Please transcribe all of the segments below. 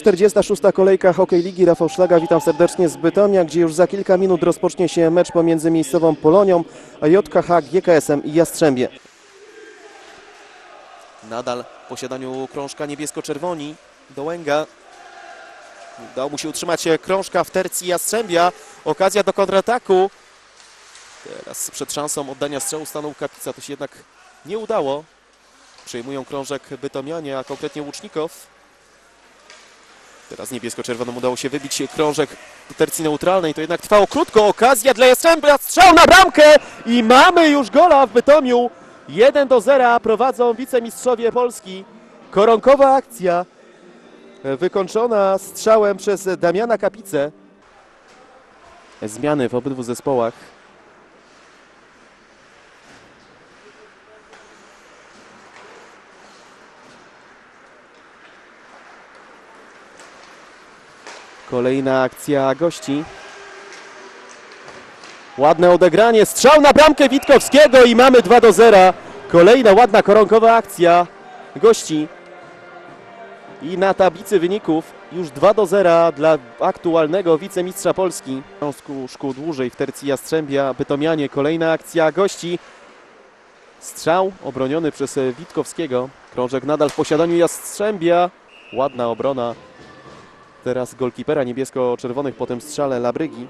46. kolejka Hokej Ligi. Rafał Szlaga, witam serdecznie z Bytomia, gdzie już za kilka minut rozpocznie się mecz pomiędzy miejscową Polonią, JKH, GKS-em i Jastrzębie. Nadal w posiadaniu krążka niebiesko-czerwoni. Dołęga. Udało mu się utrzymać krążka w tercji Jastrzębia. Okazja do kontrataku. Teraz przed szansą oddania strzału stanął Kapica. To się jednak nie udało. Przejmują krążek Bytomianie, a konkretnie Łucznikow. Teraz niebiesko-czerwonym udało się wybić krążek tercji neutralnej. To jednak trwało krótko. Okazja dla Jastrzębia. Strzał na bramkę i mamy już gola w Bytomiu. 1 do 0 prowadzą wicemistrzowie Polski. Koronkowa akcja e, wykończona strzałem przez Damiana Kapicę. Zmiany w obydwu zespołach. Kolejna akcja gości. Ładne odegranie, strzał na bramkę Witkowskiego i mamy 2 do 0. Kolejna ładna koronkowa akcja gości. I na tablicy wyników już 2 do 0 dla aktualnego wicemistrza Polski. Śląsku szkół dłużej w tercji Jastrzębia, Bytomianie. Kolejna akcja gości. Strzał obroniony przez Witkowskiego. Krążek nadal w posiadaniu Jastrzębia. Ładna obrona Teraz golkipera niebiesko-czerwonych po tym strzale Labrygi.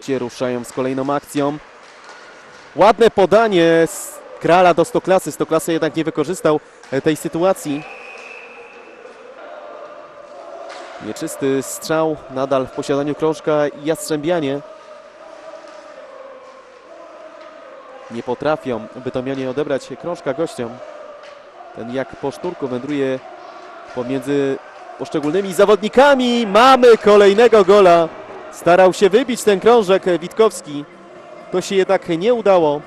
Ci ruszają z kolejną akcją. Ładne podanie z Krala do Stoklasy. Stoklasy jednak nie wykorzystał e, tej sytuacji. Nieczysty strzał nadal w posiadaniu krążka i Jastrzębianie. Nie potrafią Bytomianie odebrać krążka gościom. Ten jak po szturku wędruje pomiędzy poszczególnymi zawodnikami. Mamy kolejnego gola. Starał się wybić ten krążek Witkowski. To się jednak nie udało.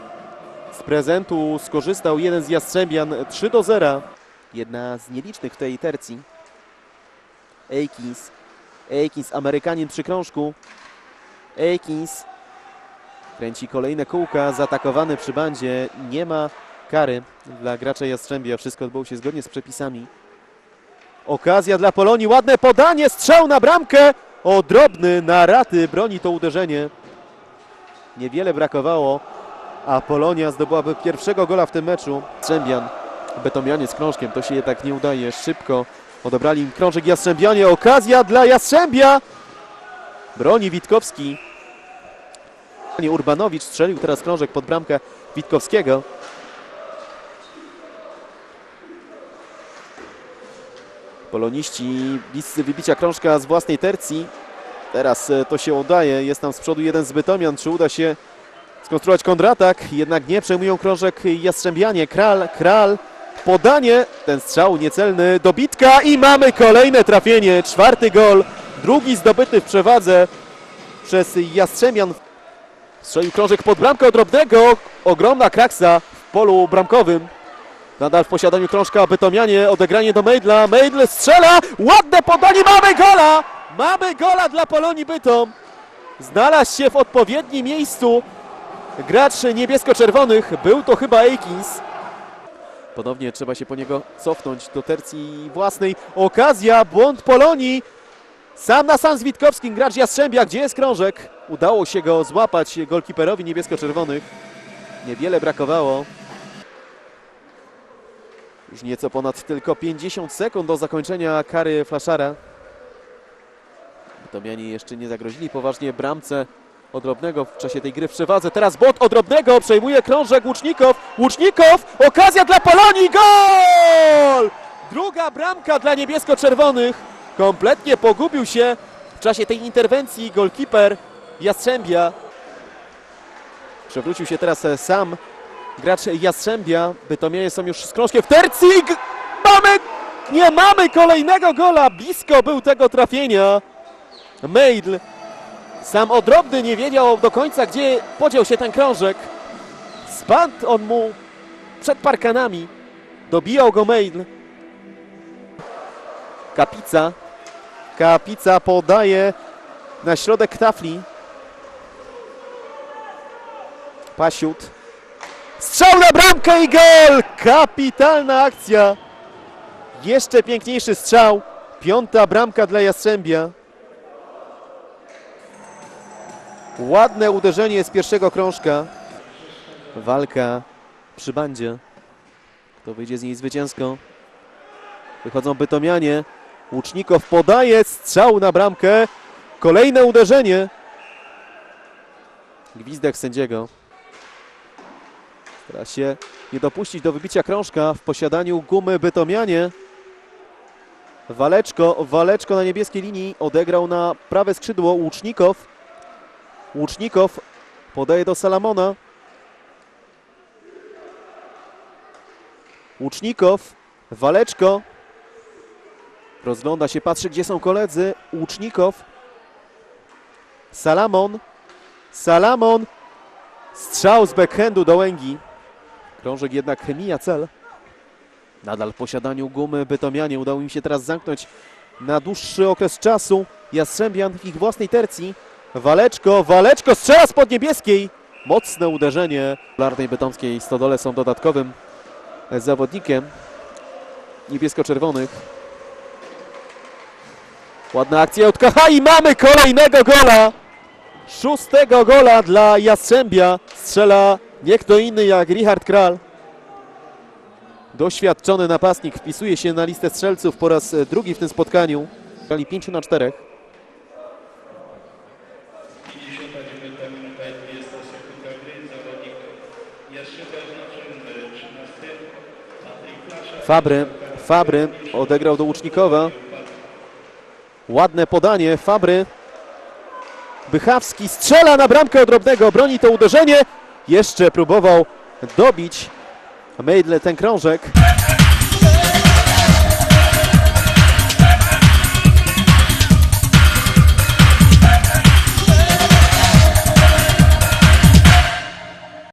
Z prezentu skorzystał jeden z Jastrzębian 3 do 0. Jedna z nielicznych w tej tercji. Aikins. Aikins, Amerykanin przy krążku. Aikins kręci kolejne kółka, zaatakowany przy bandzie. Nie ma kary dla gracza Jastrzębia. Wszystko odbyło się zgodnie z przepisami. Okazja dla Polonii, ładne podanie, strzał na bramkę. O, drobny na raty broni to uderzenie. Niewiele brakowało, a Polonia zdobyłaby pierwszego gola w tym meczu. Strzębian, Betomianie z krążkiem, to się jednak nie udaje. Szybko odebrali im krążek Jastrzębianie. Okazja dla Jastrzębia. Broni Witkowski. Urbanowicz strzelił teraz krążek pod bramkę Witkowskiego. Poloniści bliscy wybicia krążka z własnej tercji. Teraz e, to się udaje. Jest tam z przodu jeden z Bytomian. Czy uda się skonstruować kontratak? Jednak nie przejmują krążek Jastrzębianie. Kral, Kral. Podanie. Ten strzał niecelny. Dobitka i mamy kolejne trafienie. Czwarty gol. Drugi zdobyty w przewadze przez Jastrzębian. Strzelił krążek pod bramkę drobnego. Ogromna kraksa w polu bramkowym. Nadal w posiadaniu krążka Bytomianie, odegranie do Mejdla, Mejdl strzela, ładne podanie, mamy gola! Mamy gola dla Polonii Bytom. Znalazł się w odpowiednim miejscu gracz niebiesko-czerwonych, był to chyba Aikins. Ponownie trzeba się po niego cofnąć do tercji własnej. Okazja, błąd Polonii. Sam na sam z Witkowskim, gracz Jastrzębia, gdzie jest krążek? Udało się go złapać golkiperowi niebiesko-czerwonych. Niewiele brakowało. Już nieco ponad tylko 50 sekund do zakończenia kary Flaszara. Tomiani jeszcze nie zagrozili poważnie bramce Odrobnego w czasie tej gry w przewadze. Teraz bot Odrobnego przejmuje krążek Łucznikow. Łucznikow! Okazja dla Polonii! Gol! Druga bramka dla niebiesko-czerwonych. Kompletnie pogubił się w czasie tej interwencji golkiper Jastrzębia. Przewrócił się teraz e, sam gracz Jastrzębia. Bytomianie są już z krążkiem w tercji. Mamy, nie mamy kolejnego gola. Blisko był tego trafienia. Mejdl. Sam Odrobny nie wiedział do końca, gdzie podział się ten krążek. Spadł on mu przed parkanami. Dobijał go Mejdl. Kapica. Kapica podaje na środek tafli. Pasiut. Strzał na bramkę i gol! Kapitalna akcja. Jeszcze piękniejszy strzał. Piąta bramka dla Jastrzębia. Ładne uderzenie z pierwszego krążka. Walka przy bandzie. Kto wyjdzie z niej zwycięsko? Wychodzą Bytomianie. Łucznikow podaje strzał na bramkę. Kolejne uderzenie. Gwizdek sędziego. Stara się nie dopuścić do wybicia krążka w posiadaniu gumy Bytomianie. Waleczko, Waleczko na niebieskiej linii odegrał na prawe skrzydło Łucznikow. Łucznikow podaje do Salamona. Łucznikow, Waleczko. Rozgląda się, patrzy gdzie są koledzy. Łucznikow. Salamon. Salamon. Strzał z backhandu do Łęgi. Krążek jednak mija cel. Nadal w posiadaniu gumy Bytomianie udało im się teraz zamknąć na dłuższy okres czasu. Jastrzębian w ich własnej tercji. Waleczko, Waleczko strzela spod niebieskiej. Mocne uderzenie. Larnej Bytomskiej Stodole są dodatkowym zawodnikiem niebiesko-czerwonych. Ładna akcja od Kacha i mamy kolejnego gola. Szóstego gola dla Jastrzębia. Strzela nie kto inny jak Richard Kral. Doświadczony napastnik wpisuje się na listę strzelców po raz e, drugi w tym spotkaniu. Grali 5 na 4. 59 minuta i 20 sekunda gry zawodnik Jastrzębia oznaczony numer 13 Patryk Flasza. Fabry, Fabry odegrał do Łucznikowa. Ładne podanie, Fabry. Bychawski strzela na bramkę odrobnego, broni to uderzenie. Jeszcze próbował dobić Mejdle ten krążek.